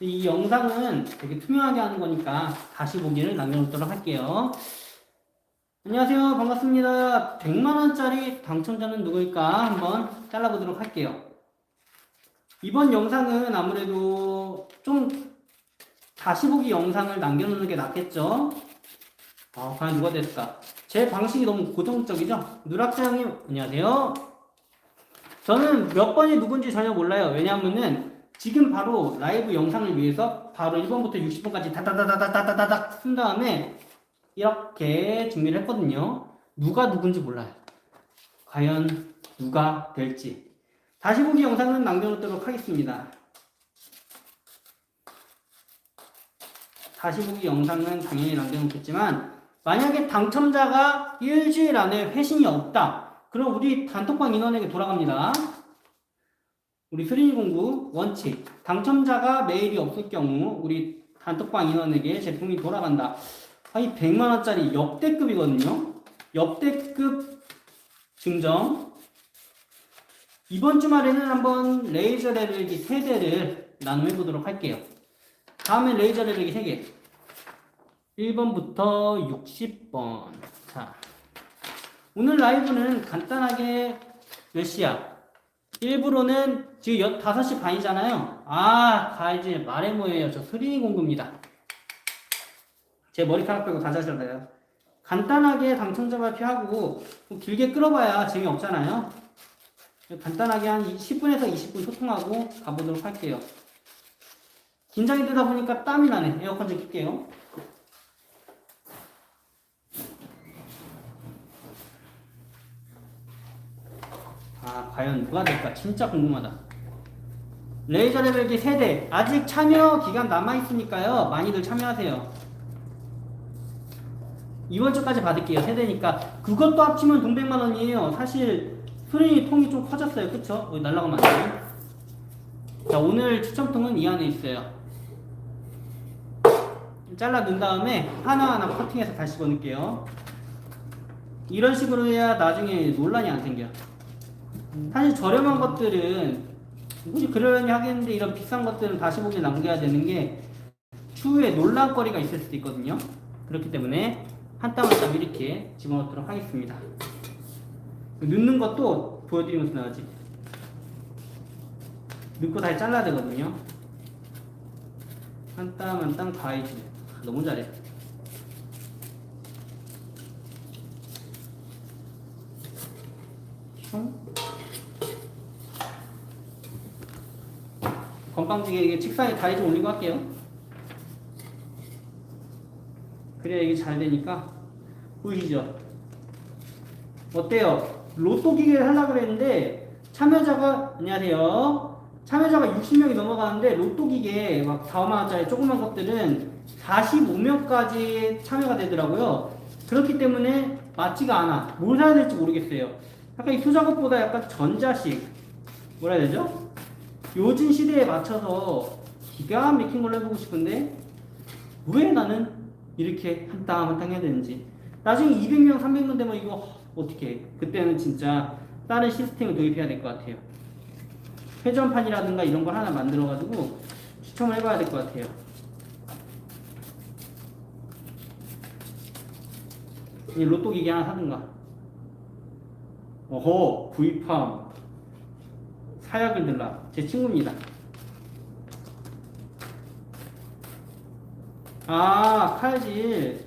이 영상은 되게 투명하게 하는 거니까 다시 보기를 남겨놓도록 할게요. 안녕하세요. 반갑습니다. 100만원짜리 당첨자는 누구일까? 한번 잘라보도록 할게요. 이번 영상은 아무래도 좀 다시 보기 영상을 남겨놓는 게 낫겠죠? 아, 과연 누가 됐을까? 제 방식이 너무 고정적이죠? 누락장님, 안녕하세요. 저는 몇 번이 누군지 전혀 몰라요. 왜냐하면은 지금 바로 라이브 영상을 위해서 바로 1번부터 60번까지 다다다다다다다닥 쓴 다음에 이렇게 준비를 했거든요. 누가 누군지 몰라요. 과연 누가 될지. 다시 보기 영상은 남겨놓도록 하겠습니다. 다시 보기 영상은 당연히 남겨놓겠지만 만약에 당첨자가 일주일 안에 회신이 없다. 그럼 우리 단톡방 인원에게 돌아갑니다. 우리 수린이 공부 원칙. 당첨자가 메일이 없을 경우 우리 단톡방 인원에게 제품이 돌아간다. 아니 100만 원짜리 역대급이거든요. 역대급 증정. 이번 주말에는 한번 레이저 레벨기 3대를 나눔해 보도록 할게요. 다음에 레이저 레벨기 3개. 1번부터 60번. 자. 오늘 라이브는 간단하게 몇 시야? 일부러는 지금 5시 반이잖아요. 아, 가야지. 말해 뭐예요. 저 스리니 공구입니다. 제 머리카락 빼고 다 자실래요. 간단하게 당첨자 발표하고 뭐 길게 끌어봐야 재미없잖아요. 간단하게 한 10분에서 20분 소통하고 가보도록 할게요. 긴장이 되다 보니까 땀이 나네. 에어컨 좀 킬게요. 아, 과연 누가 될까? 진짜 궁금하다. 레이저 레벨기 세대 아직 참여 기간 남아있으니까요. 많이들 참여하세요. 이번 주까지 받을게요. 세대니까. 그것도 합치면 돈 100만 원이에요. 사실 수린이 통이 좀 커졌어요. 그쵸? 여기 날라가면 안 돼요. 자, 오늘 추첨통은 이 안에 있어요. 잘라 넣은 다음에 하나하나 커팅해서 다시 집어넣을게요. 이런 식으로 해야 나중에 논란이 안 생겨. 사실 저렴한 것들은 굳이 그러려니 하겠는데 이런 비싼 것들은 다시 보기 남겨야 되는 게 추후에 논란거리가 있을 수도 있거든요. 그렇기 때문에 한 땀 한 땀 이렇게 집어넣도록 하겠습니다. 넣는 것도 보여드리면서 나가지. 넣고 다시 잘라야 되거든요. 한 땀 한 땀 가야지. 너무 잘해. 건빵지게 이게 책상에 다리 좀 올리고 할게요. 그래야 이게 잘 되니까 보이시죠? 어때요? 로또 기계를 하려고 그랬는데 참여자가 안녕하세요. 참여자가 60명이 넘어가는데 로또 기계 막 4, 5만 원짜리 조그만 것들은 45명까지 참여가 되더라고요. 그렇기 때문에 맞지가 않아. 뭘 사야 될지 모르겠어요. 약간 이 수작업보다 약간 전자식 뭐라 해야 되죠? 요즘 시대에 맞춰서 기가 막힌 걸로 해보고 싶은데 왜 나는 이렇게 한 땀 한 땀 해야 되는지. 나중에 200명 300명 되면 이거 어떻게 해? 그때는 진짜 다른 시스템을 도입해야 될 것 같아요. 회전판이라든가 이런 걸 하나 만들어 가지고 추첨을 해봐야 될 것 같아요. 이 로또 기계 하나 사든가. 어허 구입함 사약을 들라 제 친구입니다. 아 칼질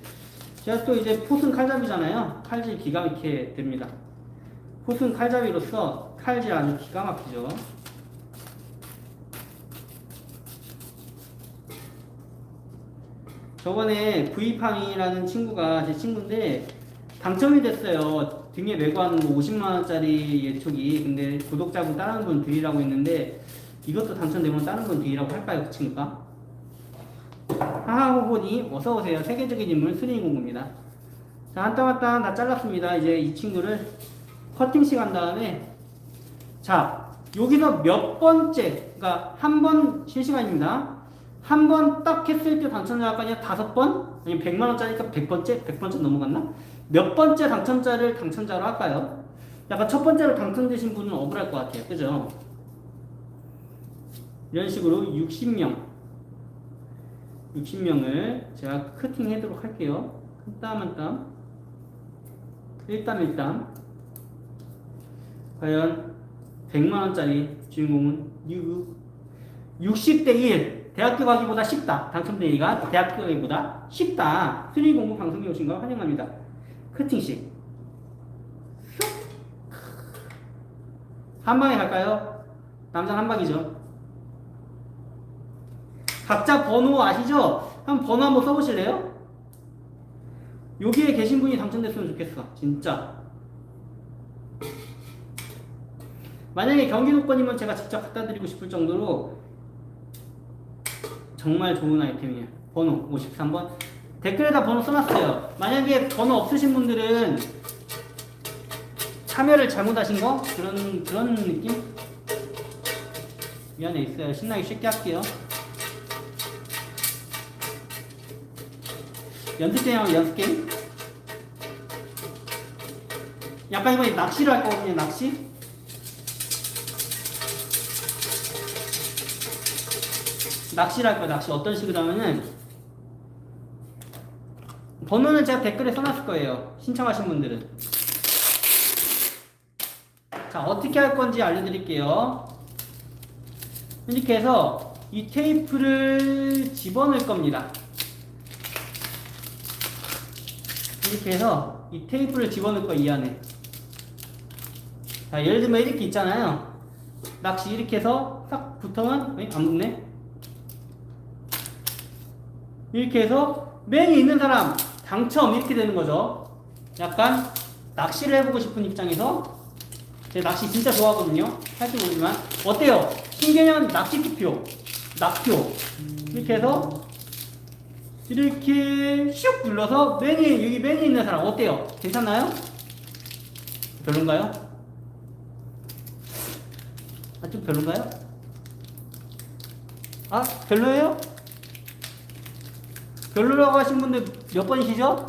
제가 또 이제 포승 칼잡이잖아요. 칼질 기가 막히게 됩니다. 포승 칼잡이로서 칼질 아주 기가 막히죠. 저번에 V팡이라는 친구가 제 친구인데 당첨이 됐어요. 등에 메고 하는 거 50만 원짜리 예촉이. 근데 구독자분 다른 분 드리라고 했는데 이것도 당첨되면 다른 분 드리라고 할까요? 그 친구가? 하하호보니 어서오세요. 세계적인 인물 스리인 공부입니다. 자, 한땀한땀 다 잘랐습니다. 이제 이 친구를 커팅식 한 다음에 자, 여기서 몇 번째, 그러니까 한 번 실시간입니다. 한 번 딱 했을 때 당첨자가 아니라 다섯 번? 아니면 100만 원짜리니까 100번째? 100번째 넘어갔나? 몇 번째 당첨자를 당첨자로 할까요? 약간 첫 번째로 당첨되신 분은 억울할 것 같아요. 그죠? 이런 식으로 60명 60명을 제가 커팅 해 도록 할게요. 한 땀 한 땀. 1땀 1땀. 과연 100만원짜리 주인공은 누구? 60대 1. 대학교 가기보다 쉽다. 당첨되기가 대학교 가기보다 쉽다. 순위 공부 방송에 오신 거 환영합니다. 커팅식. 한 방에 갈까요? 남자 한 방이죠. 각자 번호 아시죠? 한번 번호 한번 써보실래요? 여기에 계신 분이 당첨됐으면 좋겠어. 진짜. 만약에 경기도권이면 제가 직접 갖다 드리고 싶을 정도로 정말 좋은 아이템이에요. 번호 53번. 댓글에다 번호 써놨어요. 만약에 번호 없으신 분들은 참여를 잘못하신 거? 그런, 그런 느낌? 미안해 있어요. 신나게 쉽게 할게요. 연습 게임 하면 연습 게임? 약간 이번에 낚시를 할 거거든요, 낚시? 낚시를 할 거예요, 낚시. 어떤 식으로 하면은, 번호는 제가 댓글에 써놨을 거예요. 신청하신 분들은. 자, 어떻게 할 건지 알려드릴게요. 이렇게 해서 이 테이프를 집어넣을 겁니다. 이렇게 해서 이 테이프를 집어넣을 거이 안에. 자, 예를 들면 이렇게 있잖아요. 낚시 이렇게 해서 싹 붙으면 에? 안 붙네. 이렇게 해서 맨에 있는 사람 당첨 이렇게 되는 거죠. 약간 낚시를 해보고 싶은 입장에서 제 낚시 진짜 좋아하거든요. 할줄 모르지만 어때요? 신개념 낚시 투표, 낚표 이렇게 해서 이렇게 슉 눌러서 맨이 여기 맨에 있는 사람 어때요? 괜찮나요? 별론가요? 아 좀 별론가요? 아 별로예요? 별로라고 하신 분들 몇 번이시죠?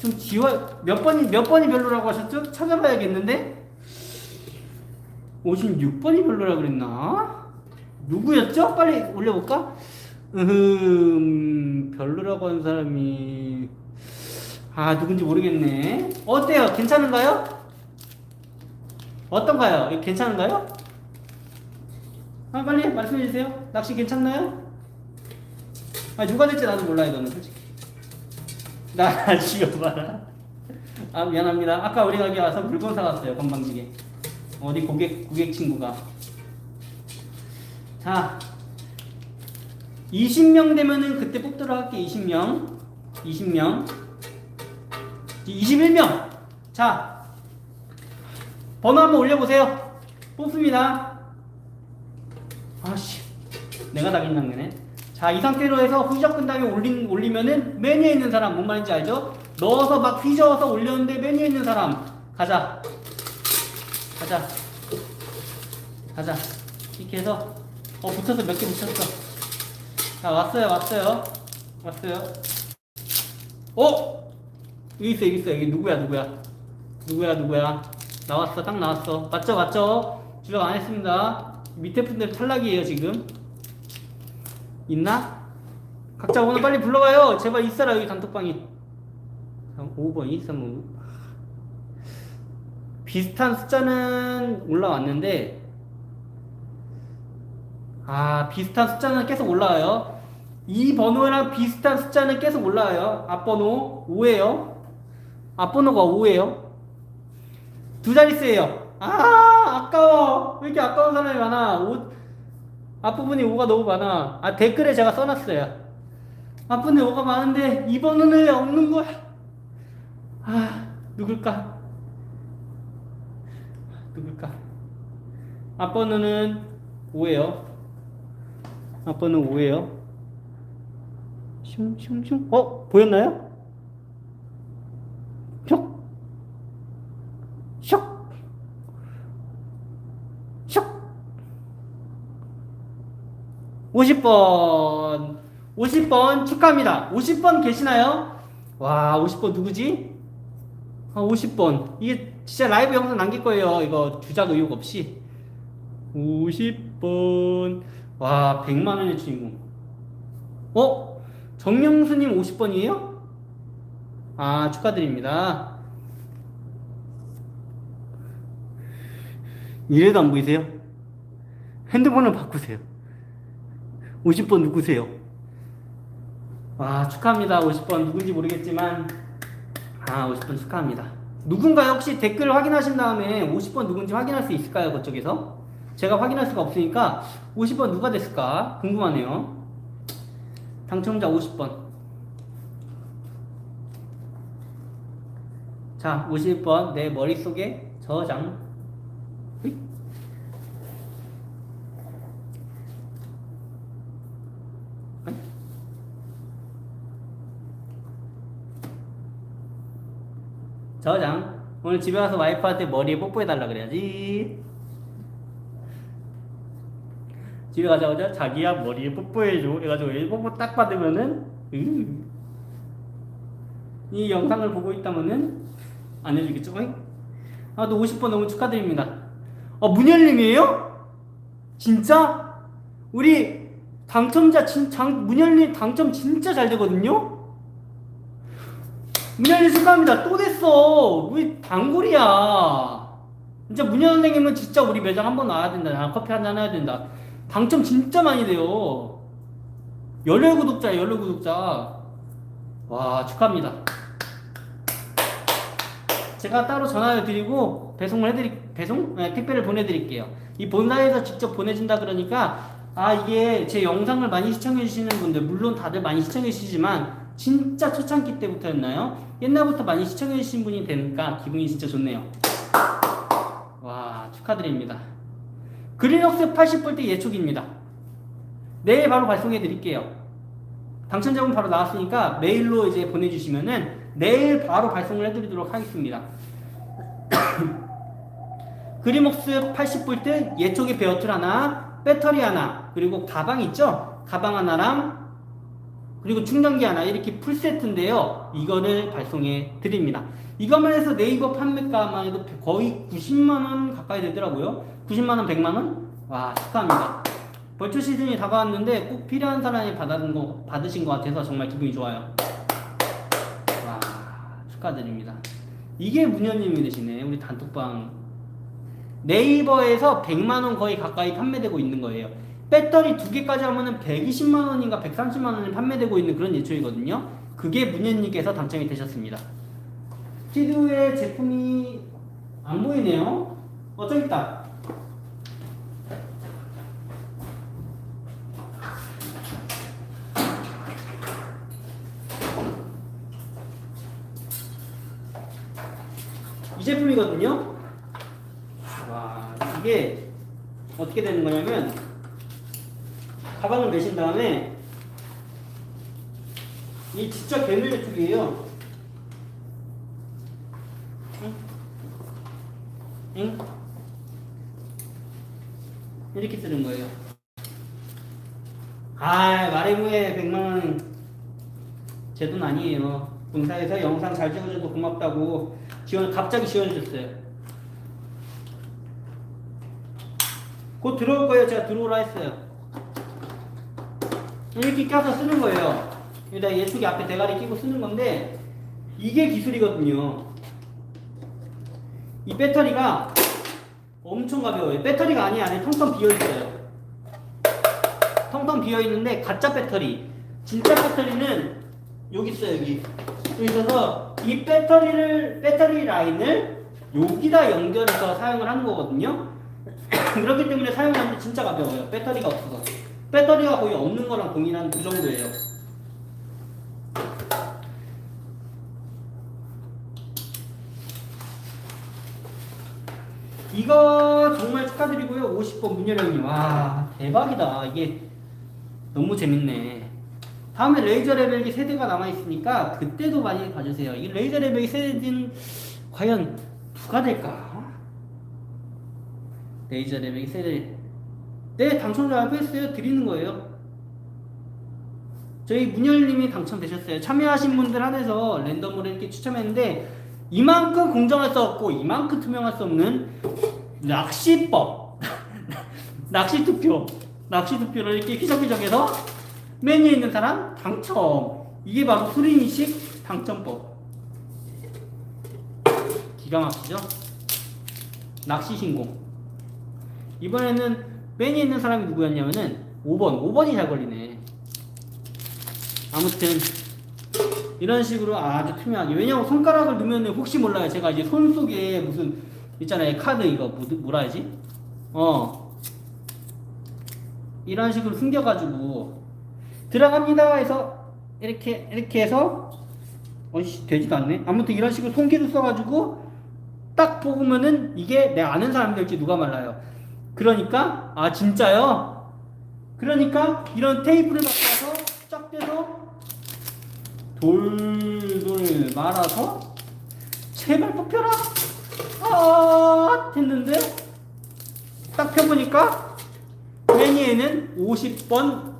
좀 지워 몇 번이 몇 번이 별로라고 하셨죠? 찾아봐야겠는데 56번이 별로라 그랬나? 누구였죠? 빨리 올려볼까? 음 별로라고 하는 사람이 아 누군지 모르겠네. 어때요? 괜찮은가요? 어떤가요? 괜찮은가요? 아 빨리 말씀해 주세요. 낚시 괜찮나요? 아 누가 될지 나도 몰라요, 너는 솔직히. 나 죽여봐라. 아 미안합니다. 아까 우리 가게 와서 물건 사왔어요, 건방지게. 어디 고객 고객 친구가. 자, 20명 되면은 그때 뽑도록 할게. 20명, 20명, 21명. 자, 번호 한번 올려보세요. 뽑습니다. 아씨, 내가 다 긴장되네. 자, 이 상태로 해서 후적 다음에 올린, 올리면은 메뉴에 있는 사람, 뭔 말인지 알죠? 넣어서 막 휘저어서 올렸는데 메뉴에 있는 사람. 가자. 가자. 가자. 이렇게 해서, 어, 붙었어. 몇 개 붙였어. 자, 왔어요. 왔어요. 왔어요. 어? 여기 있어, 여기 있어. 여기 누구야, 누구야? 누구야, 누구야? 나왔어. 딱 나왔어. 맞죠, 맞죠? 주작 안 했습니다. 밑에 분들 탈락이에요, 지금. 있나? 각자 오늘 빨리 불러가요. 제발 있어라 여기 단톡방이. 5번 235. 비슷한 숫자는 올라왔는데 아 비슷한 숫자는 계속 올라와요. 이 번호랑 비슷한 숫자는 계속 올라와요. 앞번호 5예요. 앞번호가 5예요. 두 자릿수예요. 아 아까워. 왜 이렇게 아까운 사람이 많아? 5, 앞부분이 5가 너무 많아. 아, 댓글에 제가 써놨어요. 앞부분에 5가 많은데 2번은 왜 없는 거야? 아, 누굴까? 누굴까? 앞번호는 5예요. 앞번호 5예요. 슝슝슝. 어, 보였나요? 슉. 슉. 슉. 50번 50번 축하합니다 50번 계시나요? 와 50번 누구지? 아 50번 이게 진짜 라이브 영상 남길 거예요 이거 주작 의혹 없이 50번 와 100만원의 주인공 어? 정명수님 50번이에요? 아, 축하드립니다. 이래도 안 보이세요? 핸드폰을 바꾸세요. 50번 누구세요? 와, 축하합니다. 50번 누군지 모르겠지만, 아, 50번 축하합니다. 누군가요? 혹시 댓글 확인하신 다음에 50번 누군지 확인할 수 있을까요? 그쪽에서? 제가 확인할 수가 없으니까 50번 누가 됐을까? 궁금하네요. 당첨자 50번. 자, 50번 내 머릿속에 저장. 으이. 아이. 저장. 오늘 집에 가서 와이프한테 머리에 뽀뽀해달라 그래야지. 집에 가자마자 자기야 머리에 뽀뽀해줘. 해가지고 이 뽀뽀 딱 받으면은, 으. 이 영상을 보고 있다면은 안 해주겠죠? 아, 또 50번 너무 축하드립니다. 어, 문열님이에요? 진짜? 우리 당첨자 진, 장, 문열님 당첨 진짜 잘 되거든요? 문열님 축하합니다. 또 됐어. 우리 단골이야. 진짜 문열 선생님은 진짜 우리 매장 한번 와야 된다. 나 커피 한잔 해야 된다. 당첨 진짜 많이 돼요. 열혈 구독자, 열혈 구독자. 와, 축하합니다. 제가 따로 전화를 드리고 배송을 해드리 배송 네, 택배를 보내드릴게요. 이 본사에서 직접 보내준다 그러니까 아 이게 제 영상을 많이 시청해 주시는 분들 물론 다들 많이 시청해 주시지만 진짜 초창기 때부터였나요? 옛날부터 많이 시청해 주신 분이 되니까 기분이 진짜 좋네요. 와 축하드립니다. 그린옥스 80볼트 예촉입니다. 내일 바로 발송해 드릴게요. 당첨자분 바로 나왔으니까 메일로 이제 보내주시면은 내일 바로 발송을 해드리도록 하겠습니다. 그리목스 80볼트 예초기 베어틀 하나, 배터리 하나, 그리고 가방 있죠? 가방 하나랑 그리고 충전기 하나 이렇게 풀세트인데요. 이거를 발송해 드립니다. 이것만 해서 네이버 판매가만 해도 거의 90만원 가까이 되더라고요. 90만원, 100만원? 와, 축하합니다. 벌초 시즌이 다가왔는데 꼭 필요한 사람이 받은 거, 받으신 것 같아서 정말 기분이 좋아요. 와, 축하드립니다. 이게 문현님이 되시네. 우리 단톡방. 네이버에서 100만원 거의 가까이 판매되고 있는 거예요. 배터리 두 개까지 하면은 120만 원인가 130만 원이 판매되고 있는 그런 예초이거든요. 그게 문현님께서 당첨이 되셨습니다. 스튜디오의 제품이 안 보이네요. 어, 저기 있다. 이 제품이거든요. 와, 이게 어떻게 되는 거냐면 가방을 매신 다음에 이 진짜 괴물 제품이에요. 응? 응? 이렇게 쓰는 거예요. 아, 마레무에 100만원 제 돈 아니에요. 본사에서 영상 잘 찍어줘도 고맙다고 지원, 갑자기 지원해줬어요. 곧 들어올 거예요. 제가 들어오라 했어요. 이렇게 껴서 쓰는 거예요. 여기다 예측이 앞에 대가리 끼고 쓰는 건데, 이게 기술이거든요. 이 배터리가 엄청 가벼워요. 배터리가 아니 안에 텅텅 비어 있어요. 텅텅 비어 있는데 가짜 배터리. 진짜 배터리는 여기 있어요. 여기. 여기 있어서 이 배터리를 배터리 라인을 여기다 연결해서 사용을 하는 거거든요. 그렇기 때문에 사용하는데 진짜 가벼워요. 배터리가 없어서. 배터리가 거의 없는 거랑 동일한 그 정도예요. 이거 정말 축하드리고요. 50번 문열형님. 와, 대박이다. 이게 너무 재밌네. 다음에 레이저 레벨기 세대가 남아있으니까 그때도 많이 봐주세요. 이 레이저 레벨기 세대는 과연 누가 될까? 레이저 레벨기 세대. 네, 당첨자 발표했어요. 드리는 거예요. 저희 문열님이 당첨되셨어요. 참여하신 분들 한해서 랜덤으로 이렇게 추첨했는데 이만큼 공정할 수 없고 이만큼 투명할 수 없는 낚시법 낚시 투표 낚시 투표를 이렇게 휘적휘적해서 메뉴에 있는 사람 당첨. 이게 바로 수리미식 당첨법. 기가 막히죠? 낚시 신공. 이번에는 메뉴에 있는 사람이 누구였냐면은 5번. 5번이 잘 걸리네. 아무튼 이런 식으로 아주 투명하게. 왜냐면 손가락을 넣으면 혹시 몰라요. 제가 이제 손 속에 무슨 있잖아요. 카드 이거 뭐, 뭐라 하지? 어. 이런 식으로 숨겨가지고 들어갑니다 해서 이렇게 이렇게 해서 어이씨 되지도 않네. 아무튼 이런 식으로 손기를 써가지고 딱 뽑으면은 이게 내 아는 사람이 될지 누가 말라요. 그러니까 아 진짜요? 그러니까 이런 테이프를 갖다서 쫙 떼서 돌돌 말아서 제발 뽑혀라! 아 했는데? 딱 펴보니까 메뉴에는 50번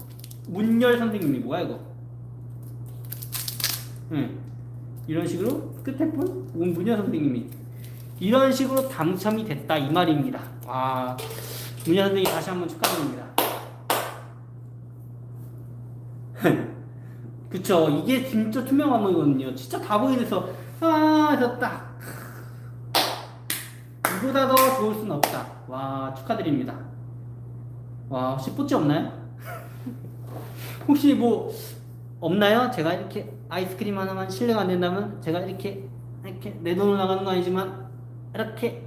문열 선생님이 뭐야 이거? 응. 이런 식으로 끝에 분 문열 선생님이 이런 식으로 당첨이 됐다 이 말입니다. 와 문열 선생님 다시 한번 축하드립니다. 그쵸. 이게 진짜 투명한 거거든요. 진짜 다 보이면서 아 해서 딱. 이보다 더 좋을 순 없다. 와 축하드립니다. 와 혹시 뽀찌 없나요? 혹시 뭐 없나요? 제가 이렇게 아이스크림 하나만 실례가 안 된다면 제가 이렇게 이렇게 내 돈을 나가는 건 아니지만 이렇게.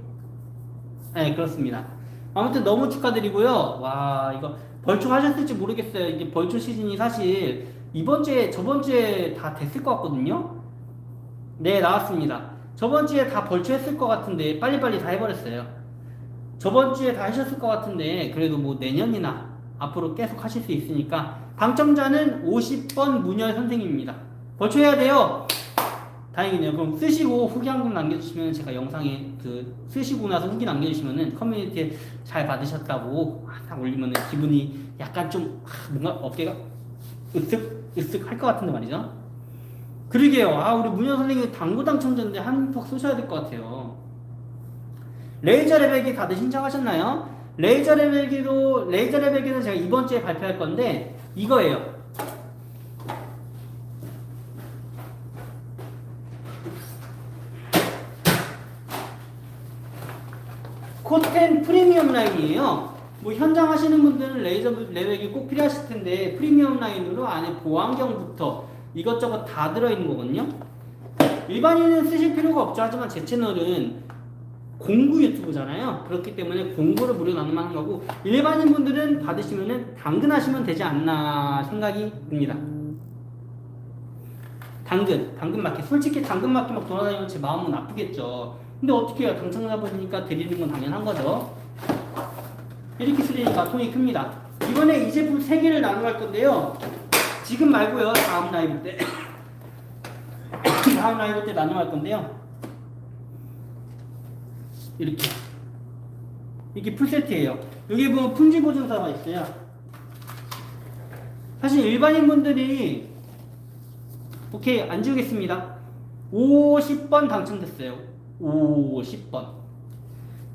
네 그렇습니다 아무튼 너무 축하드리고요. 와 이거 벌초하셨을지 모르겠어요. 이게 벌초 시즌이 사실 이번 주에 저번 주에 다 됐을 것 같거든요? 네 나왔습니다. 저번 주에 다 벌초했을 것 같은데 빨리빨리 다 해버렸어요. 저번 주에 다 하셨을 것 같은데 그래도 뭐 내년이나 앞으로 계속 하실 수 있으니까 당첨자는 50번 문열 선생님입니다. 벌초해야 돼요. 다행이네요. 그럼 쓰시고 후기 한번 남겨주시면 제가 영상에 그 쓰시고 나서 후기 남겨주시면은 커뮤니티에 잘 받으셨다고 딱 올리면은 기분이 약간 좀 아, 뭔가 어깨가 으쓱 으쓱 할 것 같은데 말이죠. 그러게요. 아 우리 문열 선생님 당구 당첨자인데 한턱 쏘셔야 될 것 같아요. 레이저 레벨기 다들 신청하셨나요? 레이저 레벨기도 레이저 레벨기는 제가 이번 주에 발표할 건데 이거예요. 코텐 프리미엄 라인이에요. 뭐 현장 하시는 분들은 레이저 레벨기 꼭 필요하실 텐데 프리미엄 라인으로 안에 보안경부터 이것저것 다 들어있는 거거든요. 일반인은 쓰실 필요가 없죠. 하지만 제 채널은 공구 유튜브잖아요. 그렇기 때문에 공구를 무료 나눔하는 거고 일반인 분들은 받으시면은 당근하시면 되지 않나 생각이 듭니다. 당근, 당근 마켓. 솔직히 당근 마켓 막 돌아다니면 제 마음은 아프겠죠. 근데 어떻게 해요? 당첨자 보니까 드리는 건 당연한 거죠. 이렇게 쓰리니까 통이 큽니다. 이번에 이 제품 3개를 나눠갈 건데요. 지금 말고요. 다음 라이브 때. 다음 라이브 때 나눠갈 건데요. 이렇게 이게 풀세트예요 여기 보면 품질 보증서가 있어요 사실 일반인 분들이 오케이 안 지우겠습니다 50번 당첨됐어요 50번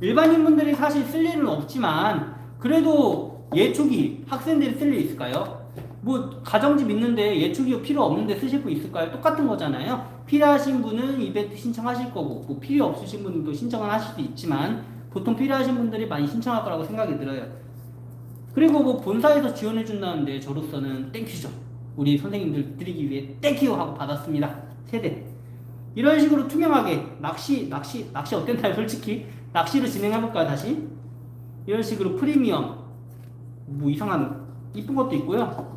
일반인 분들이 사실 쓸 일은 없지만 그래도 예초기 학생들이 쓸 일 있을까요? 뭐 가정집 있는데 예초기 필요 없는데 쓰실 분 있을까요? 똑같은 거잖아요. 필요하신 분은 이벤트 신청하실 거고 뭐 필요 없으신 분들도 신청을 하실 수 있지만 보통 필요하신 분들이 많이 신청할 거라고 생각이 들어요. 그리고 뭐 본사에서 지원해 준다는데 저로서는 땡큐죠. 우리 선생님들 드리기 위해 땡큐 하고 받았습니다. 세대. 이런 식으로 투명하게 낚시 낚시 낚시 어땠나요? 솔직히 낚시를 진행해 볼까요 다시? 이런 식으로 프리미엄 뭐 이상한 이쁜 것도 있고요.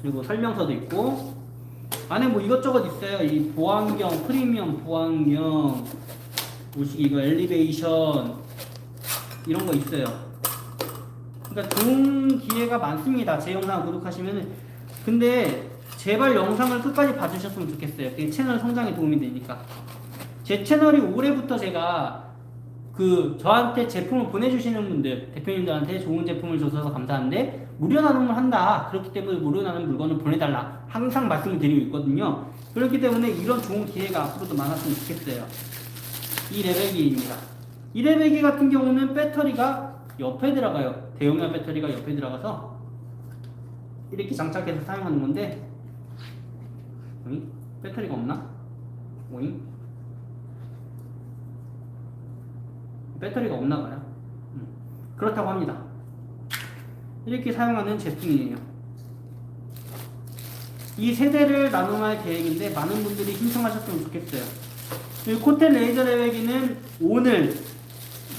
그리고 설명서도 있고 안에 뭐 이것저것 있어요. 이 보안경 프리미엄 보안경 보시기 이거 엘리베이션 이런 거 있어요. 그러니까 좋은 기회가 많습니다. 제 영상 구독하시면은 근데 제발 영상을 끝까지 봐주셨으면 좋겠어요. 그게 채널 성장에 도움이 되니까. 제 채널이 올해부터 제가 그 저한테 제품을 보내주시는 분들 대표님들한테 좋은 제품을 줘서 감사한데 무료 나눔을 한다 그렇기 때문에 무료 나눔 물건을 보내달라 항상 말씀을 드리고 있거든요 그렇기 때문에 이런 좋은 기회가 앞으로도 많았으면 좋겠어요 이 레벨기입니다 이레베기 같은 경우는 배터리가 옆에 들어가요. 대용량 배터리가 옆에 들어가서 이렇게 장착해서 사용하는 건데 오잉? 배터리가 없나? 오잉? 배터리가 없나 봐요. 음, 그렇다고 합니다. 이렇게 사용하는 제품이에요. 이 세대를 나눔할 계획인데 많은 분들이 신청하셨으면 좋겠어요. 이 코텔 레이저 레벨기는 오늘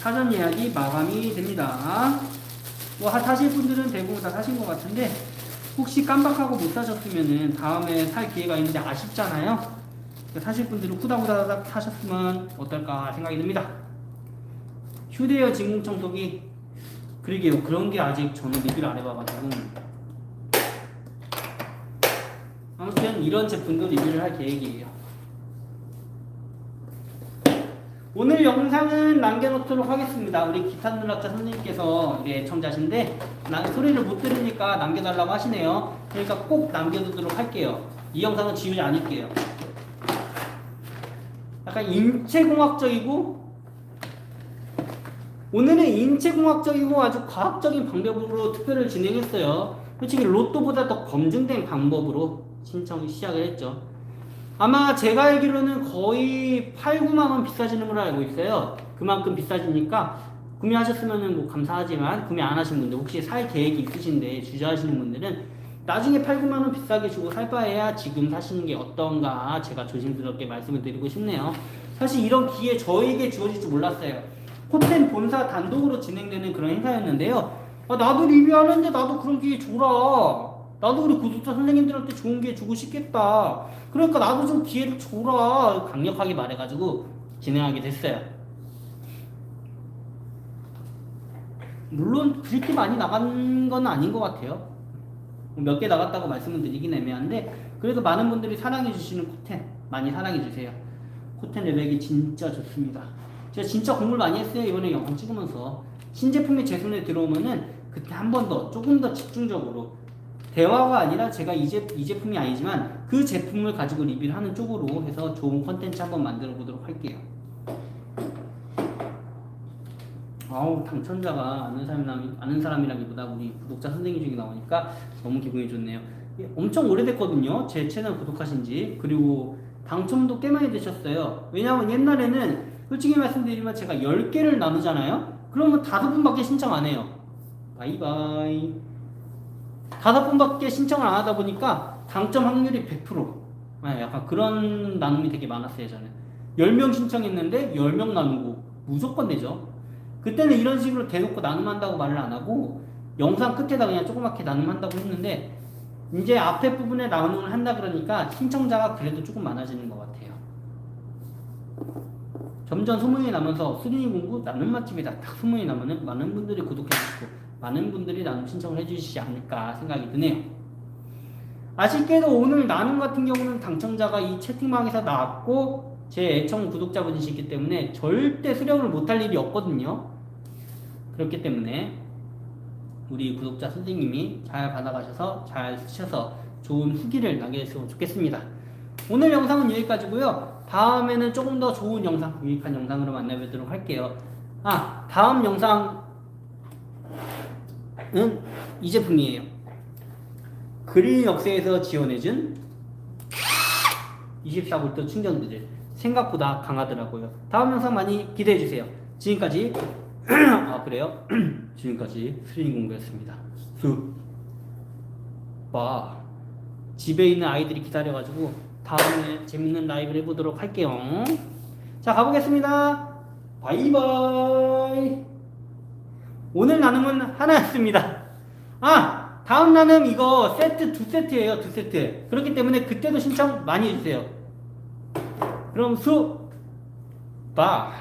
사전 예약이 마감이 됩니다. 뭐 하- 사실 분들은 대부분 다 사신 것 같은데 혹시 깜빡하고 못 사셨으면은 다음에 살 기회가 있는데 아쉽잖아요. 그러니까 사실 분들은 후다후다닥 사셨으면 어떨까 생각이 듭니다. 휴대용 진공 청소기 그러게요. 그런 게 아직 저는 리뷰를 안 해봐가지고 아무튼 이런 제품도 리뷰를 할 계획이에요. 오늘 영상은 남겨놓도록 하겠습니다. 우리 기타 누락자 선생님께서 우리 애청자신데 나, 소리를 못 들으니까 남겨달라고 하시네요. 그러니까 꼭 남겨두도록 할게요. 이 영상은 지우지 않을게요. 약간 인체공학적이고 오늘은 인체공학적이고 아주 과학적인 방법으로 투표를 진행했어요. 솔직히 로또보다 더 검증된 방법으로 신청을 시작을 했죠. 아마 제가 알기로는 거의 8, 9만 원 비싸지는 걸로 알고 있어요. 그만큼 비싸지니까 구매하셨으면 뭐 감사하지만 구매 안 하신 분들 혹시 살 계획이 있으신데 주저하시는 분들은 나중에 8, 9만 원 비싸게 주고 살 바에야 지금 사시는 게 어떤가 제가 조심스럽게 말씀을 드리고 싶네요. 사실 이런 기회 저에게 주어질 줄 몰랐어요. 호텔 본사 단독으로 진행되는 그런 행사였는데요. 아, 나도 리뷰하는데 나도 그런 기회 줘라. 나도 우리 구독자 선생님들한테 좋은 기회 주고 싶겠다. 그러니까 나도 좀 기회를 줘라. 강력하게 말해가지고 진행하게 됐어요. 물론 그렇게 많이 나간 건 아닌 것 같아요. 몇 개 나갔다고 말씀을 드리긴 애매한데 그래도 많은 분들이 사랑해 주시는 코텐 많이 사랑해 주세요. 코텐 레벨이 진짜 좋습니다. 제가 진짜 공부를 많이 했어요 이번에 영상 찍으면서 신제품이 제 손에 들어오면은 그때 한 번 더 조금 더 집중적으로 대화가 아니라 제가 이, 제, 이 제품이 아니지만 그 제품을 가지고 리뷰를 하는 쪽으로 해서 좋은 컨텐츠 한번 만들어 보도록 할게요. 아우 당첨자가 아는 사람이라 아는 사람이라기보다 우리 구독자 선생님 중에 나오니까 너무 기분이 좋네요. 예, 엄청 오래됐거든요. 제 채널 구독하신지 그리고 당첨도 꽤 많이 되셨어요. 왜냐하면 옛날에는 솔직히 말씀드리면 제가 10개를 나누잖아요. 그러면 다섯 분밖에 신청 안 해요. 바이바이. 다섯 분밖에 신청을 안 하다 보니까 당첨 확률이 100%. 네, 약간 그런 나눔이 되게 많았어요, 저는. 10명 신청했는데 10명 나누고 무조건 되죠. 그때는 이런 식으로 대놓고 나눔한다고 말을 안 하고 영상 끝에다 그냥 조그맣게 나눔한다고 했는데 이제 앞에 부분에 나눔을 한다 그러니까 신청자가 그래도 조금 많아지는 것 같아요. 점점 소문이 나면서 수린이 공부 나눔 맛집이다 딱 소문이 나면은 많은 분들이 구독해 주시고 많은 분들이 나눔 신청을 해주시지 않을까 생각이 드네요. 아쉽게도 오늘 나눔 같은 경우는 당첨자가 이 채팅방에서 나왔고 제 애청 구독자분이시기 때문에 절대 수령을 못할 일이 없거든요. 그렇기 때문에 우리 구독자 선생님이 잘 받아가셔서 잘 쓰셔서 좋은 후기를 남겨주시면 좋겠습니다. 오늘 영상은 여기까지고요. 다음에는 조금 더 좋은 영상, 유익한 영상으로 만나뵙도록 할게요. 아, 다음 영상은 이 제품이에요. 그린 역세에서 지원해준 24V 충전기들 생각보다 강하더라고요. 다음 영상 많이 기대해 주세요. 지금까지 아 그래요? 지금까지 스리닝 공부였습니다. 수. 봐. 집에 있는 아이들이 기다려가지고 다음에 재밌는 라이브를 해보도록 할게요. 자 가보겠습니다. 바이바이. 오늘 나눔은 하나였습니다. 아 다음 나눔 이거 세트 두 세트예요 두 세트. 그렇기 때문에 그때도 신청 많이 해주세요. 그럼 수. 바.